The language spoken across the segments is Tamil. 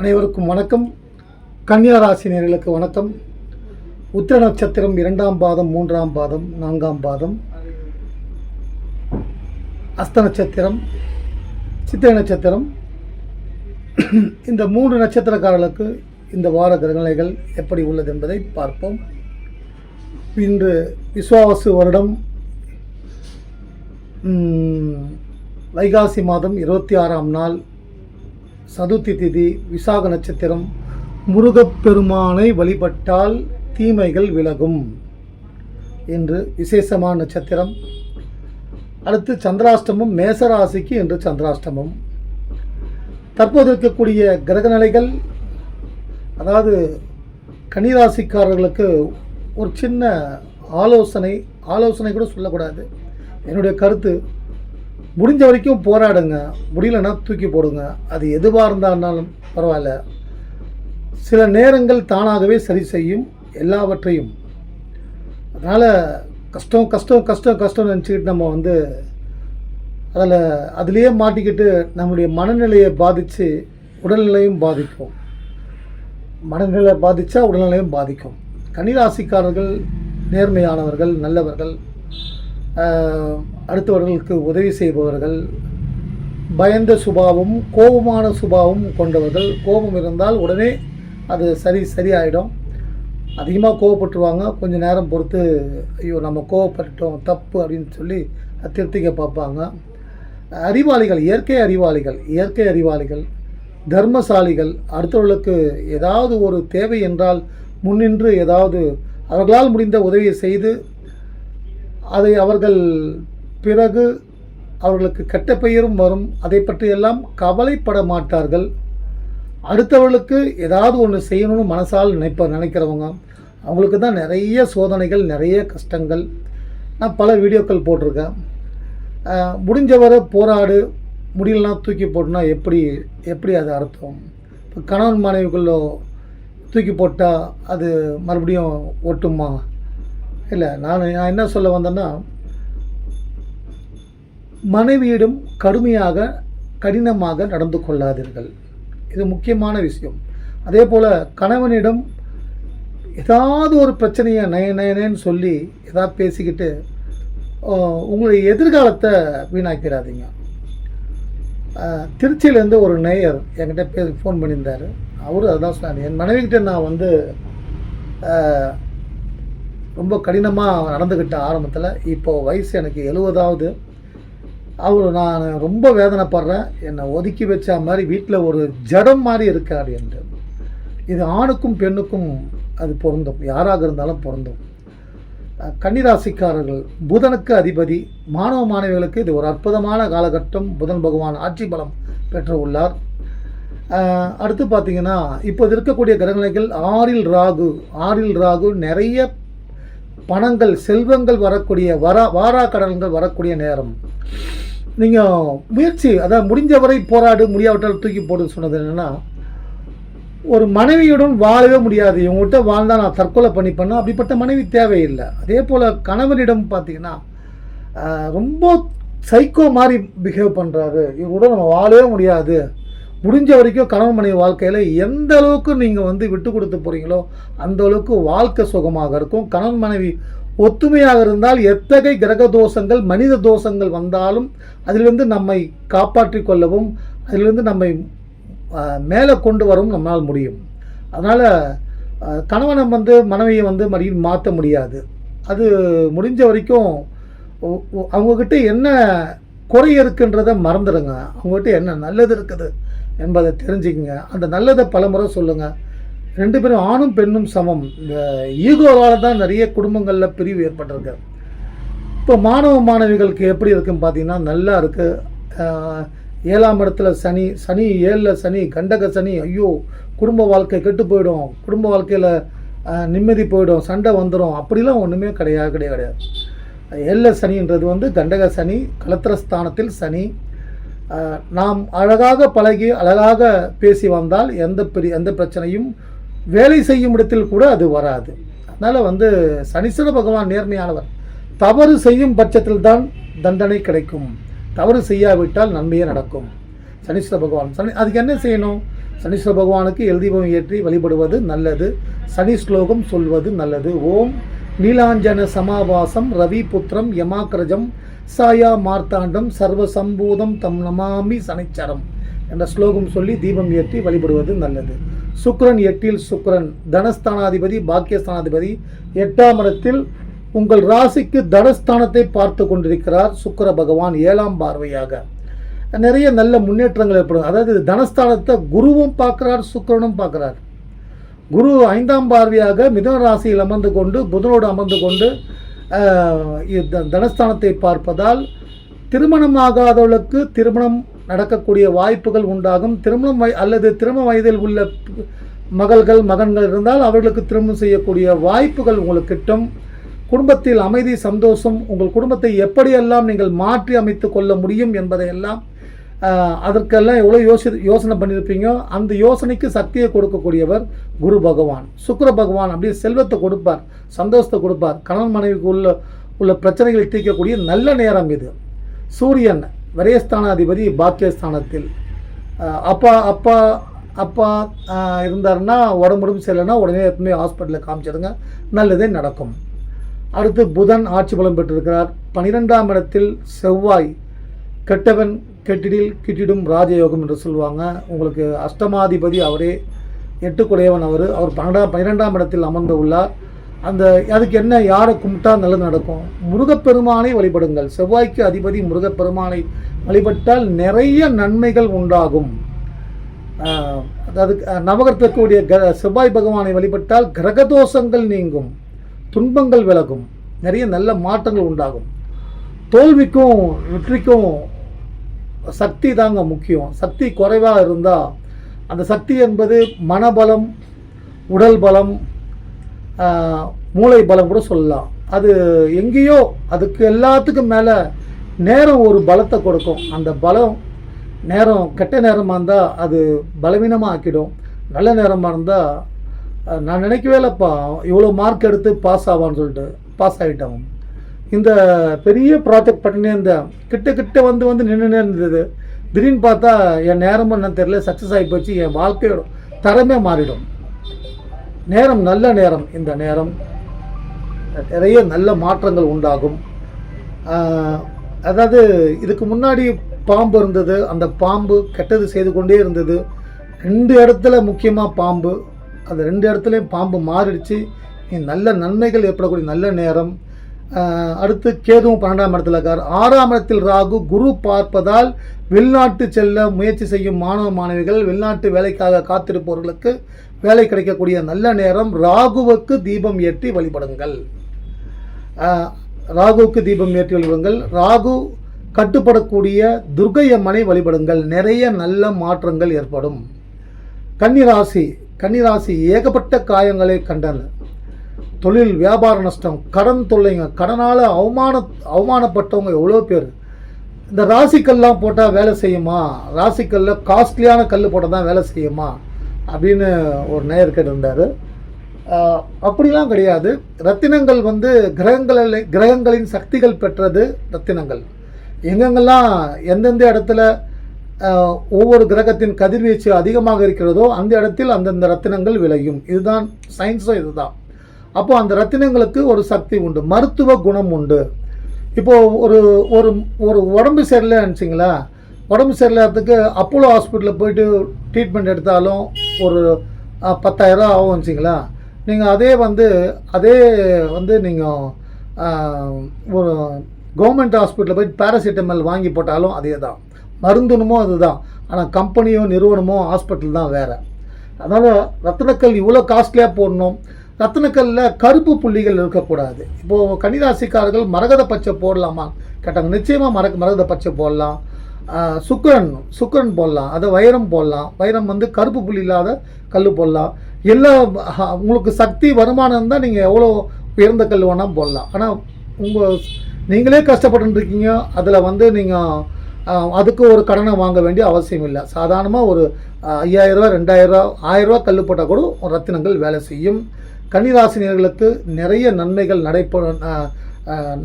அனைவருக்கும் வணக்கம். கன்னியா ராசினியர்களுக்கு வணக்கம். உத்திர நட்சத்திரம் இரண்டாம் பாதம் மூன்றாம் பாதம் நான்காம் பாதம். அஸ்த நட்சத்திரம் சித்திரை நட்சத்திரம். இந்த மூன்று நட்சத்திரக்காரர்களுக்கு இந்த வார கிரகநிலைகள் எப்படி உள்ளது என்பதை பார்ப்போம். இன்று விஸ்வாவசு வருடம். வைகாசி மாதம் இருபத்தி ஆறாம் நாள். சதுர்த்தி திதி விசாக நட்சத்திரம் முருகப்பெருமானை வழிபட்டால் தீமைகள் விலகும் என்று விசேஷமான நட்சத்திரம். அடுத்து சந்திராஷ்டமம் மேசராசிக்கு என்று சந்திராஷ்டமம். தற்போது இருக்கக்கூடிய கிரகநிலைகள் அதாவது கன்னிராசிக்காரர்களுக்கு ஒரு சின்ன ஆலோசனை ஆலோசனை கூட சொல்லக்கூடாது. என்னுடைய கருத்து முடிஞ்ச வரைக்கும் போராடுங்க. முடியலன்னா தூக்கி போடுங்க. அது எதுவாக இருந்தாலும் பரவாயில்ல. சில நேரங்கள் தானாகவே சரி செய்யும் எல்லாவற்றையும். அதனால் கஷ்டம் கஷ்டம் கஷ்டம் கஷ்டம்னு நினச்சிக்கிட்டு நம்ம வந்து அதில் அதுலேயே மாட்டிக்கிட்டு நம்முடைய மனநிலையை பாதித்து உடல்நிலையும் பாதிக்கும். மனநிலை பாதித்தா உடல்நிலையும் பாதிக்கும். கன்னிராசிக்காரர்கள் நேர்மையானவர்கள் நல்லவர்கள் அடுத்தவர்களுக்கு உதவி செய்பவர்கள் பயந்த சுபாவம் கோபமான சுபாவம் கொண்டவர்கள். கோபம் இருந்தால் உடனே அது சரி சரியாயிடும். அதிகமாக கோவப்பட்டுருவாங்க. கொஞ்ச நேரம் பொறுத்து ஐயோ நம்ம கோவப்பட்டுட்டோம் தப்பு அப்படின்னு சொல்லி திருத்திக்க பார்ப்பாங்க. அறிவாளிகள் இயற்கை அறிவாளிகள் இயற்கை அறிவாளிகள் தர்மசாலிகள் அடுத்தவர்களுக்கு ஏதாவது ஒரு தேவை என்றால் முன்னின்று ஏதாவது அவர்களால் முடிந்த உதவியை செய்து அதை அவர்கள் பிறகு அவர்களுக்கு கெட்ட பெயரும் வரும். அதை பற்றியெல்லாம் கவலைப்பட மாட்டார்கள். அடுத்தவர்களுக்கு ஏதாவது ஒன்று செய்யணும்னு மனசால் நினைப்ப நினைக்கிறவங்க அவங்களுக்கு தான் நிறைய சோதனைகள் நிறைய கஷ்டங்கள். நான் பல வீடியோக்கள் போட்டிருக்கேன். முடிஞ்சவரை போராடு முடியலனா தூக்கி போட்டுனா எப்படி எப்படி அது அர்த்தம்? இப்போ கணவன் மனைவிக்குள்ளே தூக்கி போட்டால் அது மறுபடியும் ஒட்டுமா? இல்லை நான் நான் என்ன சொல்ல வந்தேன்னா மனைவியிடம் கடுமையாக கடினமாக நடந்து கொள்ளாதீர்கள். இது முக்கியமான விஷயம். அதே போல் கணவனிடம் ஏதாவது ஒரு பிரச்சனையை நய நயனேன்னு சொல்லி ஏதாவது பேசிக்கிட்டு உங்களுடைய எதிர்காலத்தை வீணாக்கிடாதீங்க. திருச்சியிலேருந்து ஒரு நேயர் என்கிட்ட பே ஃபோன் பண்ணியிருந்தார். அவரும் அதுதான் சொன்னார் என் மனைவிக்கிட்ட நான் வந்து ரொம்ப கடினமாக நடந்துக்கிட்ட ஆரம்பத்தில் இப்போது வயசு எனக்கு எழுபதாவது அவர் நான் ரொம்ப வேதனைப்படுறேன். என்னை ஒதுக்கி வச்ச மாதிரி வீட்டில் ஒரு ஜடம் மாதிரி இருக்கார் என்று. இது ஆணுக்கும் பெண்ணுக்கும் அது பொருந்தும். யாராக இருந்தாலும் பொருந்தும். கன்னிராசிக்காரர்கள் புதனுக்கு அதிபதி மாணவ மாணவிகளுக்கு இது ஒரு அற்புதமான காலகட்டம். புதன் பகவான் ஆட்சி பலம் பெற்று உள்ளார். அடுத்து பார்த்தீங்கன்னா இப்போது இருக்கக்கூடிய கிரகநிலைகள் ஆறில் ராகு. ஆறில் ராகு நிறைய பணங்கள் செல்வங்கள் வரக்கூடிய வரா வாரா கடன்கள் வரக்கூடிய நேரம். நீங்கள் முயற்சி அதான் முடிஞ்சவரை போராடு முடியாவிட்டால் தூக்கி போடுன்னு சொன்னது என்னென்னா ஒரு மனைவியுடன் வாழவே முடியாது. இவங்ககிட்ட வாழ்ந்தால் நான் தற்கொலை பண்ணி பண்ண அப்படிப்பட்ட மனைவி தேவையில்லை. அதே போல் கணவனிடம் பார்த்தீங்கன்னா ரொம்ப சைக்கோ மாதிரி பிஹேவ் பண்ணுறாரு இவரோட நம்ம வாழவே முடியாது. முடிஞ்ச வரைக்கும் கணவன் மனைவி வாழ்க்கையில் எந்த அளவுக்கு நீங்கள் வந்து விட்டு கொடுத்து போகிறீங்களோ அந்த அளவுக்கு வாழ்க்கை சுகமாக இருக்கும். கணவன் மனைவி ஒத்துமையாக இருந்தால் எத்தகைய கிரக தோஷங்கள் மனித தோஷங்கள் வந்தாலும் அதிலிருந்து நம்மை காப்பாற்றிக் கொள்ளவும் அதிலிருந்து நம்மை மேலே கொண்டு வரவும் நம்மளால் முடியும். அதனால் கணவனை வந்து மனைவியை வந்து மறுபடியும் மாற்ற முடியாது. அது முடிஞ்ச வரைக்கும் அவங்கக்கிட்ட என்ன குறை இருக்குன்றதை மறந்துடுங்க. அவங்ககிட்ட என்ன நல்லது இருக்குது என்பதை தெரிஞ்சுக்கங்க. அந்த நல்லதை பலமுறை சொல்லுங்கள் ரெண்டு பேரும் ஆணும் பெண்ணும் சமம். இந்த ஈகோவால் தான் நிறைய குடும்பங்களில் பிரிவு ஏற்பட்டிருக்கு. இப்போ மாணவ மாணவிகளுக்கு எப்படி இருக்குன்னு பார்த்தீங்கன்னா நல்லா இருக்குது ஏழாம் இடத்துல சனி சனி ஏழில் சனி கண்டக சனி ஐயோ குடும்ப வாழ்க்கை கெட்டு போயிடும். குடும்ப வாழ்க்கையில் நிம்மதி போயிடும் சண்டை வந்துடும் அப்படிலாம் ஒன்றுமே கிடையாது கிடையாது கிடையாது. ஏழில் சனின்றது வந்து கண்டக சனி கலத்திரஸ்தானத்தில் சனி. நாம் அழகாக பழகி அழகாக பேசி வந்தால் எந்த பெரிய எந்த பிரச்சனையும் வேலை செய்யும் இடத்தில் கூட அது வராது. அதனால் வந்து சனீஸ்வர பகவான் நேர்மையானவர். தவறு செய்யும் பட்சத்தில் தான் தண்டனை கிடைக்கும். தவறு செய்யாவிட்டால் நன்மையே நடக்கும். சனீஸ்வர பகவான். சனி அதுக்கு என்ன செய்யணும்? சனீஸ்வர பகவானுக்கு எழுதிபம் ஏற்றி வழிபடுவது நல்லது. சனி ஸ்லோகம் சொல்வது நல்லது. ஓம் நீலாஞ்சன சமாவாசம் ரவி புத்திரம் யமாக்கிரஜம் சாயா மார்த்தாண்டம் சர்வசம்பூதம் தம் நமாமி சனிச்சரம் என்ற ஸ்லோகம் சொல்லி தீபம் ஏற்றி வழிபடுவது நல்லது. சுக்ரன் எட்டில் சுக்ரன் தனஸ்தானாதிபதி பாக்கியஸ்தானாதிபதி. எட்டாம் இடத்தில் உங்கள் ராசிக்கு தனஸ்தானத்தை பார்த்து கொண்டிருக்கிறார் சுக்கர பகவான் ஏழாம் பார்வையாக. நிறைய நல்ல முன்னேற்றங்கள் ஏற்படும். அதாவது தனஸ்தானத்தை குருவும் பார்க்குறார் சுக்கரனும் பார்க்குறார். குரு ஐந்தாம் பார்வையாக மிதன ராசியில் அமர்ந்து கொண்டு புதனோடு அமர்ந்து கொண்டு தனஸ்தானத்தை பார்ப்பதால் திருமணமாகாதவளுக்கு திருமணம் நடக்கக்கூடிய வாய்ப்புகள் உண்டாகும். திருமணம் வய அல்லது திருமண வயதில் உள்ள மகள்கள் மகன்கள் இருந்தால் அவர்களுக்கு திருமணம் செய்யக்கூடிய வாய்ப்புகள் உங்களுக்கு கிட்டும். குடும்பத்தில் அமைதி சந்தோஷம் உங்கள் குடும்பத்தை எப்படியெல்லாம் நீங்கள் மாற்றி அமைத்து கொள்ள முடியும் என்பதையெல்லாம் அதற்கெல்லாம் எவ்வளோ யோசி யோசனை பண்ணியிருப்பீங்க. அந்த யோசனைக்கு சக்தியை கொடுக்கக்கூடியவர் குரு பகவான். சுக்கர பகவான் அப்படியே செல்வத்தை கொடுப்பார் சந்தோஷத்தை கொடுப்பார். கணவன் மனைவிக்கு உள்ள உள்ள பிரச்சனைகளை தீர்க்கக்கூடிய நல்ல நேரம் இது. சூரியன் விரயஸ்தானாதிபதி பாக்கியஸ்தானத்தில். அப்பா அப்பா அப்பா இருந்தாருன்னா உடம்பு உடம்பு சரியில்லைன்னா உடனே எப்பவுமே ஹாஸ்பிட்டலில் காமிச்சிடுங்க. நல்லதே நடக்கும். அடுத்து புதன் ஆட்சி பலம் பெற்றிருக்கிறார். பனிரெண்டாம் இடத்தில் செவ்வாய் கெட்டவன் கெட்டிடில் கிட்டிடும் ராஜயோகம் என்று சொல்லுவாங்க. உங்களுக்கு அஷ்டமாதிபதி அவரே எட்டுக்குடையவன் அவர். அவர் பன்னெண்டாம் பன்னிரெண்டாம் இடத்தில் அமர்ந்து உள்ளார். அந்த அதுக்கு என்ன யாரை கும்பிட்டா நல்லது நடக்கும்? முருகப்பெருமானை வழிபடுங்கள். செவ்வாய்க்கு அதிபதி முருகப்பெருமானை வழிபட்டால் நிறைய நன்மைகள் உண்டாகும். அதாவது அஹ், க செவ்வாய் பகவானை வழிபட்டால் கிரகதோஷங்கள் நீங்கும். துன்பங்கள் விலகும். நிறைய நல்ல மாற்றங்கள் உண்டாகும். தோல்விக்கும் வெற்றிக்கும் சக்தி தாங்க முக்கியம். சக்தி குறைவாக இருந்தால் அந்த சக்தி என்பது மனபலம் உடல் பலம் மூளை பலம் கூட சொல்லலாம். அது எங்கேயோ அதுக்கு எல்லாத்துக்கும் மேலே நேரம் ஒரு பலத்தை கொடுக்கும். அந்த பலம் நேரம் கெட்ட நேரமாக இருந்தால் அது பலவீனமாக ஆக்கிடும். நல்ல நேரமாக இருந்தால் நான் நினைக்கவே இல்லைப்பா இவ்வளோ மார்க் எடுத்து பாஸ் ஆவான்னு சொல்லிட்டு பாஸ் ஆகிட்டோம் இந்த பெரிய ப்ராஜெக்ட் பண்ணினே இருந்தேன். கிட்ட கிட்ட வந்து வந்து நின்றுனே இருந்தது. திடீர்னு பார்த்தா என் நேரமும் என்ன தெரியல சக்ஸஸ் ஆகி போச்சு. என் வாழ்க்கையோட தரமே மாறிடும். நேரம் நல்ல நேரம் இந்த நேரம் நிறைய நல்ல மாற்றங்கள் உண்டாகும். அதாவது இதுக்கு முன்னாடி பாம்பு இருந்தது அந்த பாம்பு கெட்டது செய்து கொண்டே இருந்தது. ரெண்டு இடத்துல முக்கியமாக பாம்பு அந்த ரெண்டு இடத்துலையும் பாம்பு மாறிடுச்சு. நல்ல நன்மைகள் ஏற்படக்கூடிய நல்ல நேரம். அடுத்து கேதுவும் பன்னெண்டாம் இடத்துல இருக்கார். ஆறாம் இடத்தில் ராகு குரு பார்ப்பதால் வெளிநாட்டு செல்ல முயற்சி செய்யும் மாணவ மாணவிகள் வெளிநாட்டு வேலைக்காக காத்திருப்பவர்களுக்கு வேலை கிடைக்கக்கூடிய நல்ல நேரம் ராகுவுக்கு தீபம் ஏற்றி வழிபடுங்கள். ராகுவுக்கு தீபம் ஏற்றி வழிபடுங்கள். ராகு கட்டுப்படக்கூடிய துர்க்கை அம்மனை வழிபடுங்கள். நிறைய நல்ல மாற்றங்கள் ஏற்படும். கன்னிராசி கன்னிராசி ஏகப்பட்ட காயங்களை கண்டன தொழில் வியாபார நஷ்டம் கடன் தொல்லைங்க. கடனால் அவமான அவமானப்பட்டவங்க எவ்வளோ பேர்? இந்த ராசிக்கல்லாம் போட்டால் வேலை செய்யுமா? ராசிக்கல்ல காஸ்ட்லியான கல் போட்டால் தான் வேலை செய்யுமா? அப்படின்னு ஒரு நேயர் இருந்தார் அப்படிலாம் கிடையாது. ரத்தினங்கள் வந்து கிரகங்களில் கிரகங்களின் சக்திகள் பெற்றது ரத்தினங்கள். எங்கெங்கெல்லாம் எந்தெந்த இடத்துல ஒவ்வொரு கிரகத்தின் கதிர்வீச்சு அதிகமாக இருக்கிறதோ அந்த இடத்தில் அந்தந்த ரத்தினங்கள் விளையும். இதுதான் சயின்ஸும் இதுதான். அப்போ அந்த ரத்தினங்களுக்கு ஒரு சக்தி உண்டு மருத்துவ குணம் உண்டு. இப்போது ஒரு ஒரு ஒரு உடம்பு சரியில்லைன்னு நினச்சிங்களா உடம்பு சரியில்லாததுக்கு அப்போலோ ஹாஸ்பிட்டலில் போயிட்டு ட்ரீட்மெண்ட் எடுத்தாலும் ஒரு அஹ், பத்தாயிரம் ஆகும் வச்சிங்களா நீங்கள் அதே வந்து அதே வந்து நீங்கள் ஒரு கவர்மெண்ட் ஹாஸ்பிட்டலில் போயிட்டு பேராசிட்டமல் வாங்கி போட்டாலும் அதே தான். மருந்துனுமோ அதுதான் ஆனால் கம்பெனியோ நிறுவனமோ ஹாஸ்பிட்டல் தான் வேறு. அதனால் ரத்தினக்கல் இவ்வளோ காஸ்ட்லியாக போடணும். ரத்தினக்கல்ல கருப்பு புள்ளிகள் இருக்கக்கூடாது. இப்போது கன்னிராசிக்காரர்கள் மரகத பச்சை போடலாமா? கேட்டாங்க நிச்சயமாக மரக மரகத பச்சை போடலாம். சுக்கிரன் சுக்கிரன் போடலாம். அதை வைரம் போடலாம். வைரம் வந்து கருப்பு புள்ளி இல்லாத கல் போடலாம். எல்லா உங்களுக்கு சக்தி வருமானம் இருந்தால் நீங்கள் எவ்வளோ உயர்ந்த கல் வேணால் போடலாம். ஆனால் உங்கள் நீங்களே கஷ்டப்பட்டுருக்கீங்க அதில் வந்து நீங்கள் அதுக்கு ஒரு கடனை வாங்க வேண்டிய அவசியம் இல்லை. சாதாரணமாக ஒரு ஐயாயிரரூவா ரெண்டாயிரரூவா ஆயிரரூவா கல் போட்டால் கூட ரத்தினங்கள் வேலை செய்யும். கன்னிராசினியர்களுக்கு நிறைய நன்மைகள் நடைபெற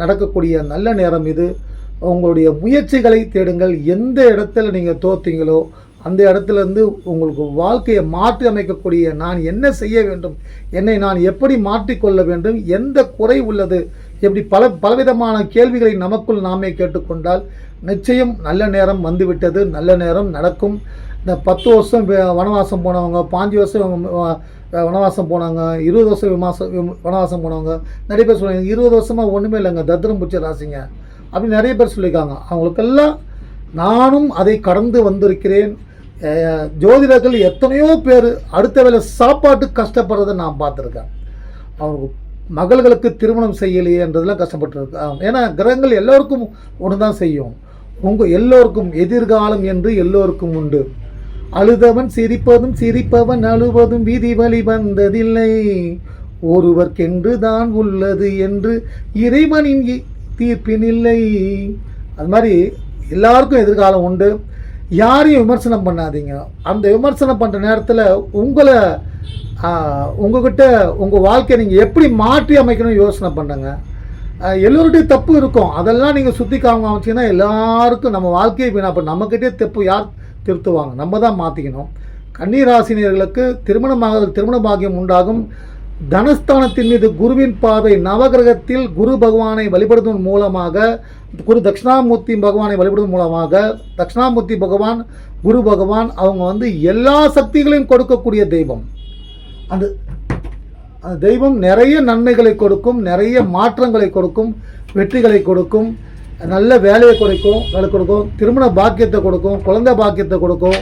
நடக்கக்கூடிய நல்ல நேரம் இது. உங்களுடைய முயற்சிகளை தேடுங்கள். எந்த இடத்துல நீங்கள் தோத்தீங்களோ அந்த இடத்துல இருந்து உங்களுக்கு வாழ்க்கையை மாற்றி அமைக்கக்கூடிய நான் என்ன செய்ய வேண்டும் என்னை நான் எப்படி மாற்றிக்கொள்ள வேண்டும் எந்த குறை உள்ளது எப்படி பல பலவிதமான கேள்விகளை நமக்குள் நாமே கேட்டுக்கொண்டால் நிச்சயம் நல்ல நேரம் வந்துவிட்டது நல்ல நேரம் நடக்கும். இந்த பத்து வருஷம் வனவாசம் போனவங்க பாஞ்சு வருஷம் வனவாசம் போனவங்க இருபது வருஷம் விமாசம் வனவாசம் போனவங்க நிறைய பேர் சொல்லுவாங்க இருபது வருஷமாக ஒன்றுமே இல்லைங்க தத்திரம் பிடிச்ச ராசிங்க. அப்படின்னு நிறைய பேர் சொல்லியிருக்காங்க. அவங்களுக்கெல்லாம் நானும் அதை கடந்து வந்திருக்கிறேன். ஜோதிடர்கள் எத்தனையோ பேர் அடுத்த வேளை சாப்பாட்டு கஷ்டப்படுறதை நான் பார்த்துருக்கேன். அவங்க மகள்களுக்கு திருமணம் செய்யலையே என்றதெல்லாம் கஷ்டப்பட்டுருக்கு ஏன்னா கிரகங்கள் எல்லோருக்கும் ஒன்று தான் செய்யும். உங்கள் எல்லோருக்கும் எதிர்காலம் என்று எல்லோருக்கும் உண்டு. அழுதவன் சிரிப்பதும் சிரிப்பவன் அழுவதும் விதி வழி வந்ததில்லை. ஒருவர்க்கென்று தான் உள்ளது என்று இறைவனின் தீர்ப்பினில்லை. அது மாதிரி எல்லாருக்கும் எதிர்காலம் உண்டு. யாரையும் விமர்சனம் பண்ணாதீங்க. அந்த விமர்சனம் பண்ணுற நேரத்தில் உங்களை உங்ககிட்ட உங்கள் வாழ்க்கையை நீங்கள் எப்படி மாற்றி அமைக்கணும் யோசனை பண்ணுங்க. எல்லோருடைய தப்பு இருக்கும். அதெல்லாம் நீங்கள் சுற்றி காமிச்சிங்கன்னா எல்லாருக்கும் நம்ம வாழ்க்கையை வீணா பண்ண நம்மக்கிட்டே தப்பு யார் திருத்துவாங்க? நம்ம தான் மாற்றிக்கணும் கன்னிராசினியர்களுக்கு திருமணமாக திருமண பாகியம் உண்டாகும். தனஸ்தானத்தின் மீது குருவின் பார்வை நவகிரகத்தில் குரு பகவானை வழிபடுவதன் மூலமாக குரு தட்சிணாமூர்த்தி பகவானை வழிபடுவதன் மூலமாக தட்சிணாமூர்த்தி பகவான் குரு பகவான் அவங்க வந்து எல்லா சக்திகளையும் கொடுக்கக்கூடிய தெய்வம். அந்த அந்த தெய்வம் நிறைய நன்மைகளை கொடுக்கும் நிறைய மாற்றங்களை கொடுக்கும் வெற்றிகளை கொடுக்கும் நல்ல வேலையை கொடுக்கும் வேலை கொடுக்கும் திருமண பாக்கியத்தை கொடுக்கும் குழந்தை பாக்கியத்தை கொடுக்கும்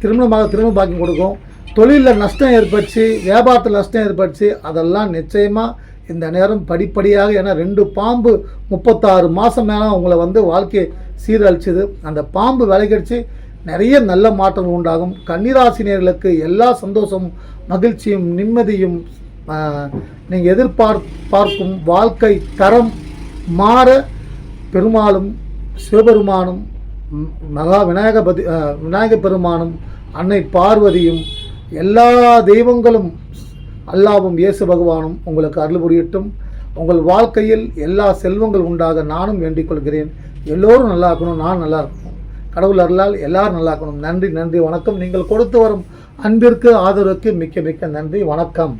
திருமணமாக திருமண பாக்கியம் கொடுக்கும். தொழிலில் நஷ்டம் ஏற்பட்டுச்சு வியாபாரத்தில் நஷ்டம் ஏற்பட்டுச்சு அதெல்லாம் நிச்சயமாக இந்த நேரம் படிப்படியாக ஏன்னா ரெண்டு பாம்பு முப்பத்தாறு மாதம் மேலே அவங்கள வந்து வாழ்க்கையை சீரழிச்சுது. அந்த பாம்பு விலகிடுச்சு நிறைய நல்ல மாற்றம் உண்டாகும். கன்னிராசினியர்களுக்கு எல்லா சந்தோஷமும் மகிழ்ச்சியும் நிம்மதியும் நீங்கள் எதிர்பார் பார்க்கும் வாழ்க்கை தரம் மாற பெருமாளும் சிவபெருமானும் மகா விநாயகபதி பதி விநாயக பெருமானும் அன்னை பார்வதியும் எல்லா தெய்வங்களும் அல்லாவும் இயேசு பகவானும் உங்களுக்கு அருள் புரியட்டும். உங்கள் வாழ்க்கையில் எல்லா செல்வங்கள் உண்டாக நானும் வேண்டிக் கொள்கிறேன். எல்லோரும் நல்லா இருக்கணும் நான் நல்லா இருக்கணும். கடவுள் அருளால் எல்லாரும் நல்லா இருக்கணும். நன்றி நன்றி வணக்கம். நீங்கள் கொடுத்து வரும் அன்பிற்கு ஆதரவுக்கு மிக்க மிக்க நன்றி வணக்கம்.